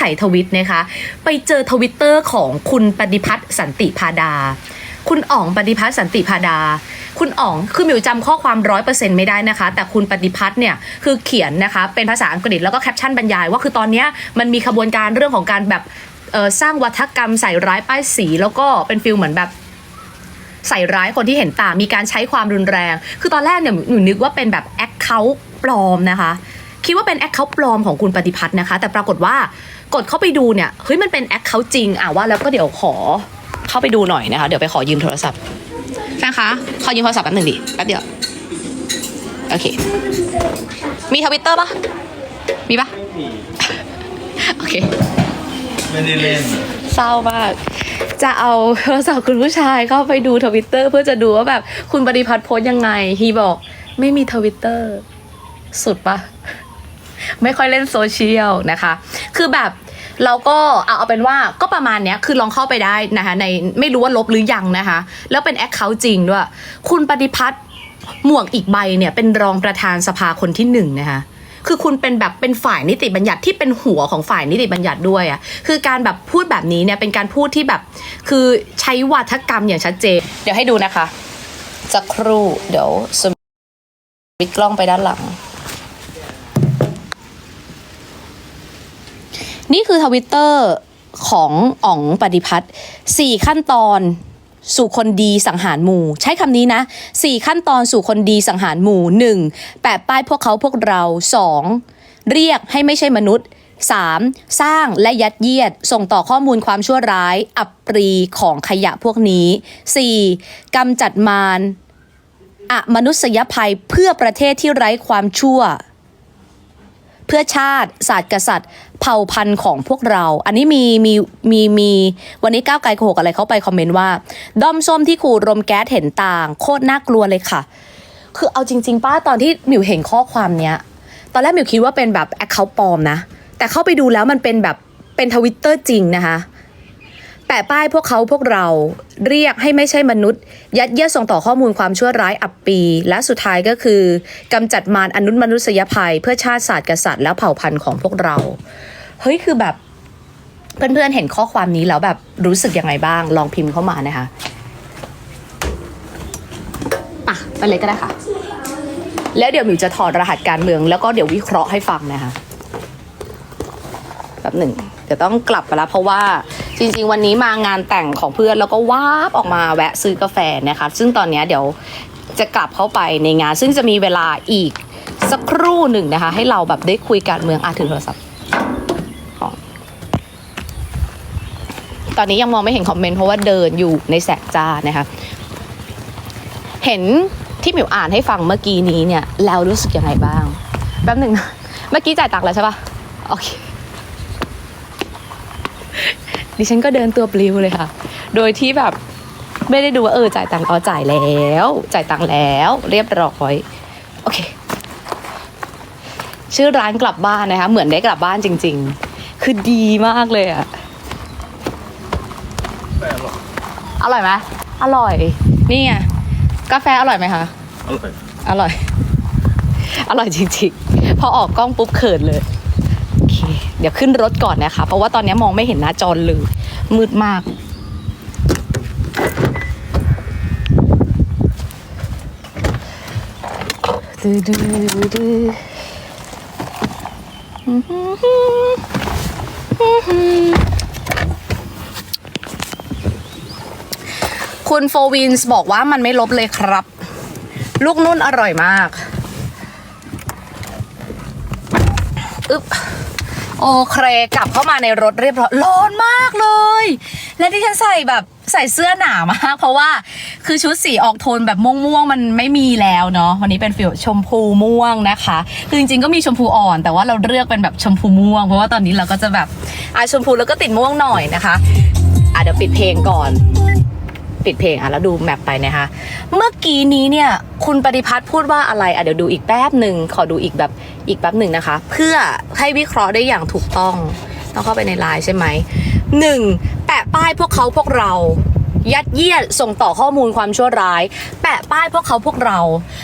ถ่ายทวิตนะคะ ไปเจอทวิตเตอร์ของคุณปฏิพัฒน์สันติพาดา คุณอ๋องปฏิพัฒน์สันติพาดา คุณอ๋องคือมิวจำข้อความร้อยเปอร์เซ็นต์ไม่ได้นะคะ แต่คุณปฏิพัฒน์เนี่ยคือเขียนนะคะเป็นภาษาอังกฤษแล้วก็แคปชั่นบรรยายว่าคือตอนนี้มันมีขบวนการเรื่องของการแบบสร้างวัฒกรรมใส่ร้ายป้ายสี แล้วก็เป็นฟิลเหมือนแบบใส่ร้ายคนที่เห็นต่างมีการใช้ความรุนแรง คือตอนแรกเนี่ยหนูนึกว่าเป็นแบบแอคเคาท์ปลอมนะคะ คิดว่าเป็นแอคเคาท์ปลอมของคุณปฏิพัฒน์นะคะ แต่ปรากฏว่า กดเข้าไปดูเนี่ยเฮ้ยมันเป็นแอคเคาท์จริงอะว่าแล้วก็เดี๋ยวขอเข้าไปดูหน่อยนะคะ เดี๋ยวไปขอยืมโทรศัพท์แฟนคะขอยืมโทรศัพท์แป๊บหนึ่งดิแป๊บเดียวโอเค มีทวิตเตอร์ปะมีปะโอเคไม่ได้เล่นเศร้ามาก จะเอาโทรศัพท์คุณผู้ชายเข้าไปดูทวิตเตอร์เพื่อจะดูว่าแบบคุณปฏิพัฒน์โพสต์ยังไง ฮีบอกไม่มีทวิตเตอร์สุดปะ ไม่ค่อยเล่นโซเชียลนะคะ คือแบบเราก็เอาเอาเป็นว่าก็ประมาณเนี้ยคือลองเข้าไปได้นะคะในไม่รู้ว่าลบหรือยังนะคะ แล้วเป็นแอคเคาท์จริงด้วย คุณปฏิพัฒน์หมวกอีกใบเนี่ยเป็นรองประธานสภาคนที่หนึ่งนะคะคือคุณเป็นแบบเป็นฝ่ายนิติบัญญัติที่เป็นหัวของฝ่ายนิติบัญญัติด้วยอะ่ะคือการแบบพูดแบบนี้เนี่ยเป็นการพูดที่แบบ คือใช้วาทกรรมอย่างชัดเจน เดี๋ยวให้ดูนะคะสักครู่เดี๋ยวสวิตช์กล้องไปด้านหลัง นี่คือทวิตเตอร์ของอ๋องปฏิพัฒน์สี่ขั้นตอนสู่คนดีสังหารหมู่ ใช้คำนี้นะสี่ขั้นตอนสู่คนดีสังหารหมู่หนึ่งแปะป้ายพวกเขาพวกเราสองเรียกให้ไม่ใช่มนุษย์ 3. สร้างและยัดเยียด ส่งต่อข้อมูลความชั่วร้าย อับปรีของขยะพวกนี้ 4. กำจัดมารอมนุษยภัยเพื่อประเทศที่ไร้ความชั่ว เพื่อชาติ ศาสตร์กษัตริย์ เผ่าพันธุ์ของพวกเรา อันนี้มีมีมีมีวันนี้ก้าวไกลโขกอะไรเขาไปคอมเมนต์ว่า ด้อมส้มที่ขู่รมแก๊สเห็นต่าง โคตรน่ากลัวเลยค่ะ คือเอาจริง ๆ ป้าตอนที่หมิวเห็นข้อความเนี้ย ตอนแรกหมิวคิดว่าเป็นแบบแอคเคาท์ปลอมนะ แต่เข้าไปดูแล้วมันเป็นแบบเป็นทวิตเตอร์จริงนะคะ แปะป้ายพวกเขาพวกเราเรียกให้ไม่ใช่มนุษย์ ยัดเยียดส่งต่อข้อมูลความชั่วร้ายอับปี และสุดท้ายก็คือกำจัดมารอนุมนุษยภัย เพื่อชาติศาสตร์กษัตริย์และเผ่าพันธุ์ของพวกเรา เฮ้ยคือแบบเพื่อนๆเห็นข้อความนี้แล้วแบบรู้สึกยังไงบ้าง ลองพิมพ์เข้ามานะคะอะไปเลยก็ได้ค่ะ แล้วเดี๋ยวมิวจะถอดรหัสการเมือง แล้วก็เดี๋ยววิเคราะห์ให้ฟังนะคะแบบหนึ่งเดี๋ยวต้องกลับไปแล้วเพราะว่า จริงๆ วันนี้มางานแต่งของเพื่อนแล้วก็วาบออกมาแวะซื้อกาแฟนะคะ ซึ่งตอนนี้เดี๋ยวจะกลับเข้าไปในงาน ซึ่งจะมีเวลาอีกสักครู่หนึ่งนะคะ ให้เราแบบได้คุยการเมืองอะถือโทรศัพท์ของตอนนี้ยังมองไม่เห็นคอมเมนต์เพราะว่าเดินอยู่ในแสงจ้านะคะเห็นที่หมิวอ่านให้ฟังเมื่อกี้นี้เนี่ยแล้วรู้สึกยังไงบ้างแป๊บหนึ่งเมื่อกี้จ่ายตังค์แล้วใช่ปะโอเค ดิฉันก็เดินตัวปลิวเลยค่ะ โดยที่แบบไม่ได้ดูว่าเออจ่ายตังค์อ๋อจ่ายแล้ว จ่ายตังค์แล้ว เรียบร้อยโอเค ชื่อร้านกลับบ้านนะคะ เหมือนได้กลับบ้านจริง ๆ คือดีมากเลยอะแต่อร่อยอร่อยไหมอร่อย นี่ไงกาแฟอร่อยไหมคะอร่อยอร่อย อร่อยจริงๆ พอออกกล้องปุ๊บเขินเลยโอ เดี๋ยวขึ้นรถก่อนนะคะ เพราะว่าตอนนี้มองไม่เห็นหน้าจอเลย มืดมากดื้อดื้อดื้อคุณโฟวินส์บอกว่ามันไม่ลบเลยครับ ลูกนุ่นอร่อยมาก อึ๊บ โอเคกลับเข้ามาในรถเรียบร้อยร้อนมากเลย และที่ฉันใส่แบบใส่เสื้อหนามาก เพราะว่าคือชุดสีออกโทนแบบม่วงๆมันไม่มีแล้วเนาะวันนี้เป็นฟิลชมพูม่วงนะคะคือจริงๆก็มีชมพูอ่อน แต่ว่าเราเลือกเป็นแบบชมพูม่วง เพราะว่าตอนนี้เราก็จะแบบอะชมพูแล้วก็ติดม่วงหน่อยนะคะอะเดี๋ยวปิดเพลงก่อน ปิดเพลงอะแล้วดูแมปไปนะคะเมื่อกี้นี้เนี่ยคุณปฏิพัฒน์พูดว่าอะไรอะเดี๋ยวดูอีกแป๊บหนึ่งขอดูอีกแบบอีกแป๊บหนึ่งนะคะ เพื่อให้วิเคราะห์ได้อย่างถูกต้องต้องเข้าไปในไลน์ใช่ไหมหนึ่งแปะป้ายพวกเขาพวกเรายัดเยียดส่งต่อข้อมูลความชั่วร้าย แปะป้ายพวกเขาพวกเรา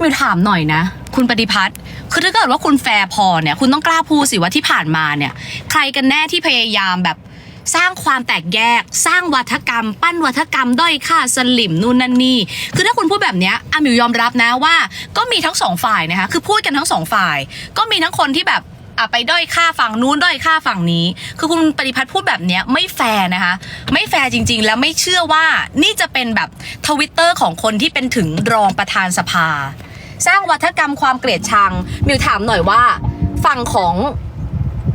มิวถามหน่อยนะ คุณปฏิพัฒน์คือถ้าเกิดว่าคุณแฟร์พอเนี่ย คุณต้องกล้าพูดสิว่าที่ผ่านมาเนี่ย ใครกันแน่ที่พยายามแบบ สร้างความแตกแยก สร้างวัฒกรรม ปั้นวัฒกรรมด้อยค่าสลิมนู่นนั่นนี่คือถ้าคุณพูดแบบนี้อามิวยอมรับนะว่า ก็มีทั้งสองฝ่ายนะคะคือพูดกันทั้งสองฝ่าย ก็มีทั้งคนที่แบบอะไปด้อยค่าฝั่งนู้นด้อยค่าฝั่งนี้ คือคุณปฏิพัฒน์พูดแบบเนี้ยไม่แฟร์นะคะ ไม่แฟร์จริง ๆ แล้วไม่เชื่อว่านี่จะเป็นแบบทวิตเตอร์ของคนที่เป็นถึงรองประธานสภา สร้างวัฒกรรมความเกลียดชังมิวถามหน่อยว่า ฝั่งของ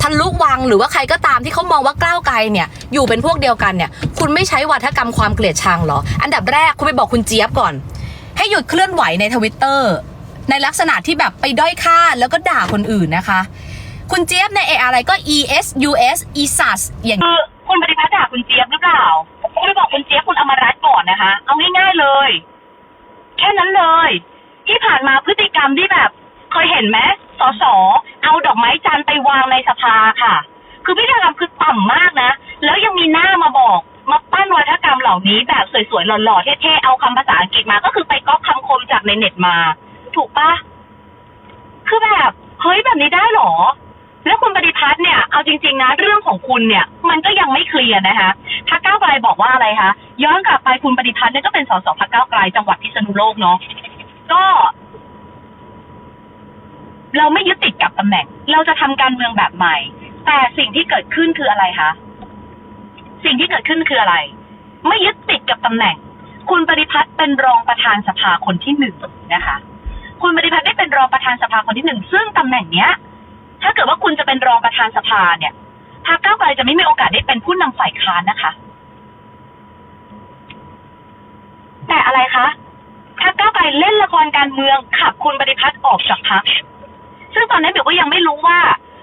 ทันลุวังหรือว่าใครก็ตามที่เขามองว่าก้าวไกลเนี่ยอยู่เป็นพวกเดียวกันเนี่ยคุณไม่ใช้วัฒกรรมความเกลียดชังหรอ อันดับแรกคุณไปบอกคุณเจี๊ยบก่อน ให้หยุดเคลื่อนไหวในทวิตเตอร์ในลักษณะที่แบบไปด้อยค่าแล้วก็ด่าคนอื่นนะคะ คุณเจี๊ยบในเออะไรก็ e s u s e s a s อย่างคือคุณปฏิพัฒน์ด่าคุณเจี๊ยบหรือเปล่าคุณไปบอกคุณเจี๊ยบคุณอมรัตน์ก่อนนะคะ เอาง่ายๆเลย แค่นั้นเลย ที่ผ่านมาพฤติกรรมที่แบบ เคยเห็นไหม สสเอาดอกไม้จันทร์ไปวางในสภาค่ะ คือพฤติกรรมคือต่ำมากนะ แล้วยังมีหน้ามาบอก มาปั้นวัฒกรรมเหล่านี้แบบสวยๆหล่อๆเท่ๆเอาคำภาษาอังกฤษมา ก็คือไปก๊อปคำคมจากในเน็ตมา ถูกปะคือแบบเฮ้ยแบบนี้ได้หรอ แล้วคุณปฏิพัฒน์เนี่ยเอาจริง ๆนะเรื่องของคุณเนี่ย มันก็ยังไม่เคลียร์นะคะพรรคก้าไกลบอกว่าอะไรคะย้อนกลับไปคุณปฏิพัฒน์เนี่ยก็เป็นสสพรรคก้าไกลจังหวัดพิษณุโลกเนาะก็ เราไม่ยึดติดกับตำแหน่ง เราจะทำการเมืองแบบใหม่ แต่สิ่งที่เกิดขึ้นคืออะไรคะ สิ่งที่เกิดขึ้นคืออะไร ไม่ยึดติดกับตำแหน่ง คุณปฏิพัฒน์เป็นรองประธานสภาคนที่หนึ่งนะคะ คุณปฏิพัฒน์ได้เป็นรองประธานสภาคนที่หนึ่ง ซึ่งตำแหน่งเนี้ย ถ้าเกิดว่าคุณจะเป็นรองประธานสภาเนี่ยพรรคก้าวไกลจะไม่มีโอกาสได้เป็นผู้นำฝ่ายค้านนะคะ แต่อะไรคะพรรคก้าวไกลเล่นละครการเมืองขับคุณปฏิพัฒน์ออกจากพรรค ซึ่งตอนนี้เบลก็ยังไม่รู้ว่า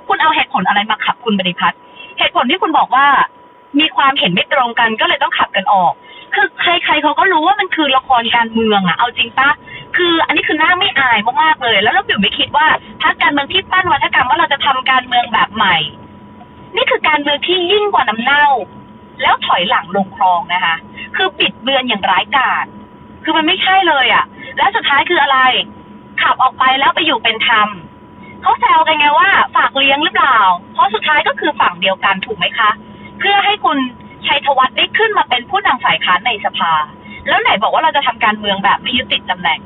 คุณเอาเหตุผลอะไรมาขับคุณปฏิพัฒน์เหตุผลที่คุณบอกว่า มีความเห็นไม่ตรงกันก็เลยต้องขับกันออก คือใครๆเขาก็รู้ว่ามันคือละครการเมืองอะเอาจริงปะคืออันนี้คือหน้าไม่อายมากๆเลย แล้วเราบิวไม่คิดว่าพรรคการเมืองที่ปั้นวัฒกรรมว่าเราจะทำการเมืองแบบใหม่ นี่คือการเมืองที่ยิ่งกว่าน้ำเน่า แล้วถอยหลังลงคลองนะคะ คือปิดเบือนอย่างร้ายกาจคือมันไม่ใช่เลยอะแล้วสุดท้ายคืออะไร ขับออกไปแล้วไปอยู่เป็นธรรม เขาแซวกันไงว่าฝากเลี้ยงหรือเปล่า เพราะสุดท้ายก็คือฝั่งเดียวกันถูกไหมคะ เพื่อให้คุณชัยธวัฒน์ได้ขึ้นมาเป็นผู้นำฝ่ายค้านในสภา แล้วไหนบอกว่าเราจะทำการเมืองแบบไม่ยึดติดตำแหน่ง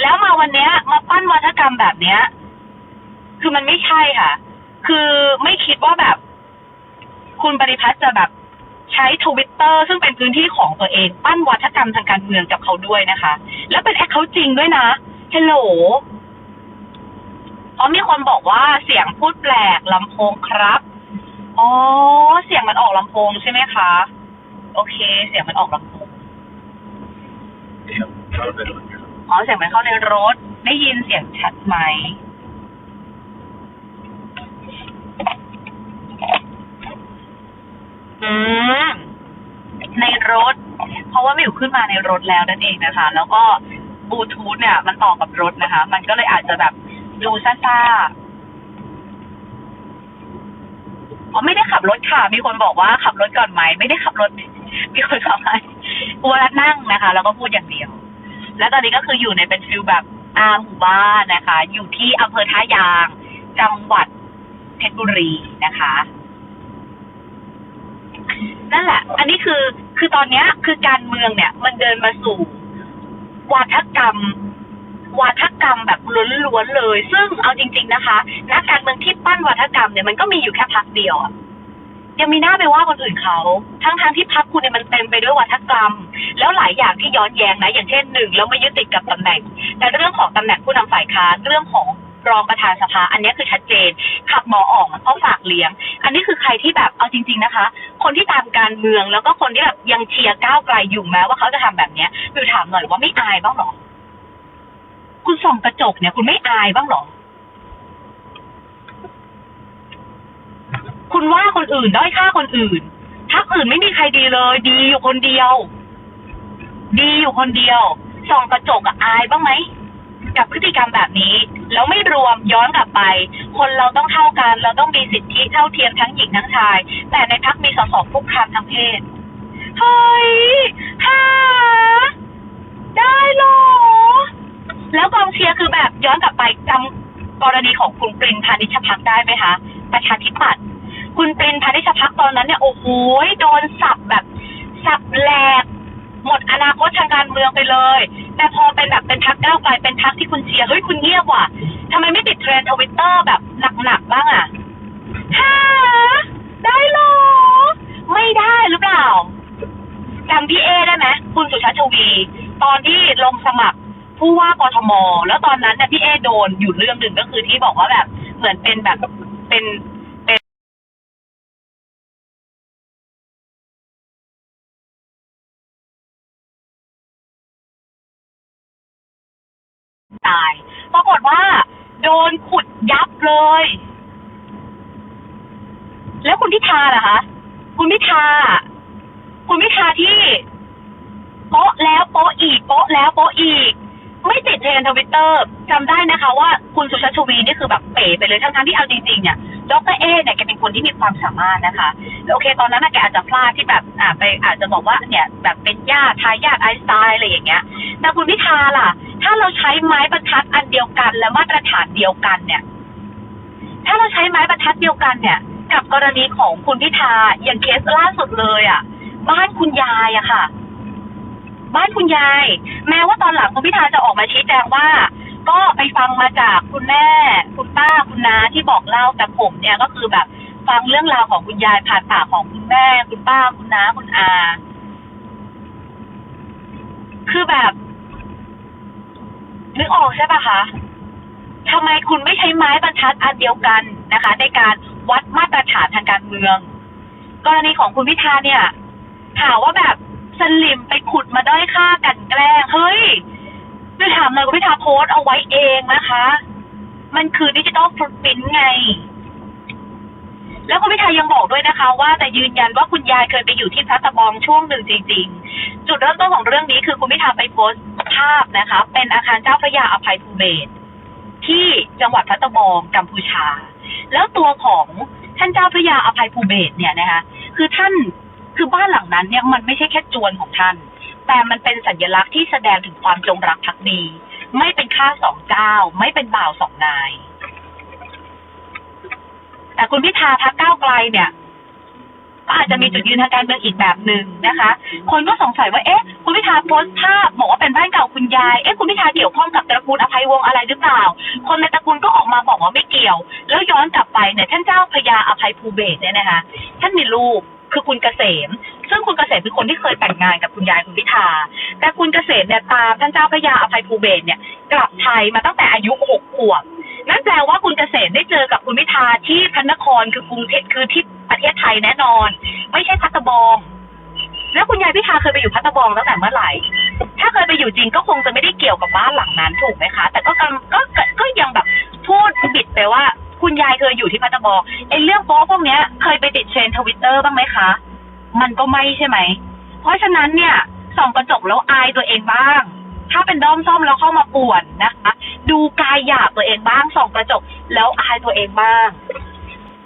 แล้วมาวันเนี้ยมาปั้นวัฒกรรมแบบเนี้ย คือมันไม่ใช่ค่ะ คือไม่คิดว่าแบบ คุณปริพัฒน์จะแบบใช้ทวิตเตอร์ซึ่งเป็นพื้นที่ของตัวเอง ปั้นวัฒกรรมทางการเมืองกับเขาด้วยนะคะ แล้วเป็นแอคเขาจริงด้วยนะเฮลโหล อ๋อมีคนบอกว่าเสียงพูดแปลกลำโพงครับ อ๋อ เสียงมันออกลำโพงใช่ไหมคะ โอเค เสียงมันออกลำโพง อ๋อ เสียงมันเข้าในรถ ได้ยินเสียงชัดไหม อืม ในรถ เพราะว่ามิวขึ้นมาในรถแล้วนั่นเองนะคะ แล้วก็บลูทูธเนี่ย มันต่อกับรถนะคะ มันก็เลยอาจจะแบบ ดูซ่าๆอ๋อไม่ได้ขับรถค่ะ มีคนบอกว่าขับรถก่อนไหม ไม่ได้ขับรถ มีคนบอกให้กลัวแล้วนั่งนะคะ แล้วก็พูดอย่างเดียว แล้วตอนนี้ก็คืออยู่ในเป็นฟิลแบบอาหมู่บ้านนะคะ อยู่ที่อำเภอท่ายาง จังหวัดเพชรบุรีนะคะนั่นแหละ อันนี้คือ คือตอนเนี้ย คือการเมืองเนี่ย มันเดินมาสู่ วาทกรรม วาทกรรมแบบล้วนๆเลย ซึ่งเอาจริง ๆนะคะนักการเมืองที่ปั้นวาทกรรมเนี่ยมันก็มีอยู่แค่พักเดียวยังมีหน้าไปว่าคนอื่นเขาทั้งๆที่พักคุณเนี่ยมันเต็มไปด้วยวาทกรรม แล้วหลายอย่างที่ย้อนแย้งนะ อย่างเช่นหนึ่งแล้วไม่ยึดติดกับตำแหน่ง แต่เรื่องของตำแหน่งผู้นำฝ่ายค้านเรื่องของรองประธานสภา อันนี้คือชัดเจน ขับหมอออกมันก็ฝากเลี้ยง อันนี้คือใครที่แบบเอาจริง ๆนะคะ คนที่ตามการเมืองแล้วก็คนที่แบบยังเชียร์ก้าวไกลอยู่แม้ว่าเขาจะทำแบบเนี้ยคือถามหน่อยว่าไม่อายบ้างหรอ คุณส่องกระจกเนี่ย คุณไม่อายบ้างหรอ คุณว่าคนอื่นด้อยค่าคนอื่นทักอื่นไม่มีใครดีเลย ดีอยู่คนเดียว ดีอยู่คนเดียวส่องกระจกอะอายบ้างไหมกับพฤติกรรมแบบนี้ แล้วไม่รวมย้อนกลับไป คนเราต้องเท่ากัน เราต้องมีสิทธิเท่าเทียมทั้งหญิงทั้งชาย แต่ในพักมีสสคุกคามทางเพศเฮ้ยฮ่าได้เหรอ แล้วกองเชียร์คือแบบย้อนกลับไปจำกรณีของคุณปรินพานิชพักได้ไหมคะประชาธิปัตย์คุณปรินพานิชพักตอนนั้นเนี่ยโอ้โหโดนสับแบบสับแหลกหมดอนาคตทางการเมืองไปเลย แต่พอเป็นแบบเป็นพักก้าวไกลเป็นพักที่คุณเชียร์เฮ้ยคุณเงียบว่ะทำไมไม่ติดเทรนด์ทวิตเตอร์แบบหนักๆบ้างอะฮะได้เหรอ ไม่ได้หรือเปล่าจำพี่เอได้ไหมคุณสุชาติชวี ตอนที่ลงสมัคร ผู้ว่ากทม แล้วตอนนั้นเนี่ยพี่เอโดนอยู่เรื่องหนึ่งก็คือที่บอกว่าแบบเหมือนเป็นแบบเป็นเป็นตายปรากฏว่า โดนขุดยับเลย แล้วคุณพิธาล่ะคะคุณพิธาคุณพิธาที่โป๊ะแล้วโป๊ะอีกโป๊ะแล้วโป๊ะอีก ไม่ติดเทรนด์ทวิตเตอร์จำได้นะคะว่าคุณสุชาติชวีนี่คือแบบเป๋ไปเลยทั้งๆที่เอาจริงๆเนี่ยดรเอเนี่ยแกเป็นคนที่มีความสามารถนะคะโอเค ตอนนั้นนะแกอาจจะพลาดที่แบบอ่าไปอาจจะบอกว่าเนี่ยแบบเป็นญาติทายาทไอสไตน์อะไรอย่างเงี้ยแต่คุณพิธาล่ะ ถ้าเราใช้ไม้บรรทัดอันเดียวกัน และมาตรฐานเดียวกันเนี่ย ถ้าเราใช้ไม้บรรทัดเดียวกันเนี่ย กับกรณีของคุณพิธาอย่างเคสล่าสุดเลยอะ่ะ บ้านคุณยายอะค่ะ บ้านคุณยาย แม้ว่าตอนหลังคุณพิธาจะออกมาชี้แจงว่า ก็ไปฟังมาจากคุณแม่ คุณป้าคุณน้าที่บอกเล่าแต่ผมเนี่ยก็คือแบบฟังเรื่องราวของคุณยายผ่านปากของคุณแม่ คุณป้าคุณน้าคุณอา คือแบบนึกออกใช่ปะคะทำไมคุณไม่ใช้ไม้บรรทัดอันเดียวกันนะคะ ในการวัดมาตรฐานทางการเมือง กรณีของคุณพิธาเนี่ยหาว่าแบบ สลิมไปขุดมาด้อยค่ากันแกล้งเฮ้ยไปถามเลยคุณพิธาโพสต์เอาไว้เองนะคะ มันคือดิจิตอลฟุตพิ้นไง แล้วคุณพิธายังบอกด้วยนะคะ ว่าแต่ยืนยันว่าคุณยายเคยไปอยู่ที่พระตะบองช่วงหนึ่งจริง ๆ จุดเริ่มต้นของเรื่องนี้คือคุณพิธาไปโพสต์ภาพนะคะ เป็นอาคารเจ้าพระยาอภัยภูเบศที่จังหวัดพัตตะบองกัมพูชา แล้วตัวของท่านเจ้าพระยาอภัยภูเบศเนี่ยนะคะ คือท่าน คือบ้านหลังนั้นเนี่ยมันไม่ใช่แค่จวนของท่าน แต่มันเป็นสัญลักษณ์ที่แสดงถึงความจงรักภักดี ไม่เป็นข้าสองเจ้า ไม่เป็นบ่าวสองนาย แต่คุณพิธาพักก้าวไกลเนี่ย ก็อาจจะมีจุดยืนทางการเมืองอีกแบบหนึ่งนะคะ คนก็สงสัยว่าเอ๊ะคุณพิธาโพสต์ภาพบอกว่าเป็นบ้านเก่าคุณยายเอ๊ะคุณพิธาเกี่ยวข้องกับตระกูลอภัยวงศ์อะไรหรือเปล่า คนในตระกูลก็ออกมาบอกว่าไม่เกี่ยว แล้วย้อนกลับไปเนี่ยท่านเจ้าพระยาอภัยภูเบศเนี่ยนะคะท่านมีลูกคือคุณเกษม ซึ่งคุณเกษมเป็นคนที่เคยแต่งงานกับคุณยายคุณพิธา แต่คุณเกษมเนี่ยตามท่านเจ้าพระยาอภัยภูเบศเนี่ยกลับไทยมาตั้งแต่อายุหกขวบ นั่นแปลว่าคุณเกษมได้เจอกับคุณพิธาที่พระนครคือกรุงเทพคือที่ประเทศไทยแน่นอน ไม่ใช่พัตตะบอง แล้วคุณยายพิธาเคยไปอยู่พัตตะบองตั้งแต่เมื่อไหร่ ถ้าเคยไปอยู่จริงก็คงจะไม่ได้เกี่ยวกับบ้านหลังนั้นถูกไหมคะ แต่ก็กำก็ก็ก็ยังแบบพูดบิดไปว่า คุณยายเคยอยู่ที่พัตตะบองไอ้เรื่องโป๊พวกเนี้ย เคยไปติดเทรนทวิตเตอร์บ้างไหมคะมันก็ไม่ใช่ไหม เพราะฉะนั้นเนี่ยส่องกระจกแล้วอายตัวเองบ้าง ถ้าเป็นด้อมส้มแล้วเข้ามาป่วนนะคะ ดูกายหยาบตัวเองบ้างส่องกระจกแล้วอายตัวเองบ้าง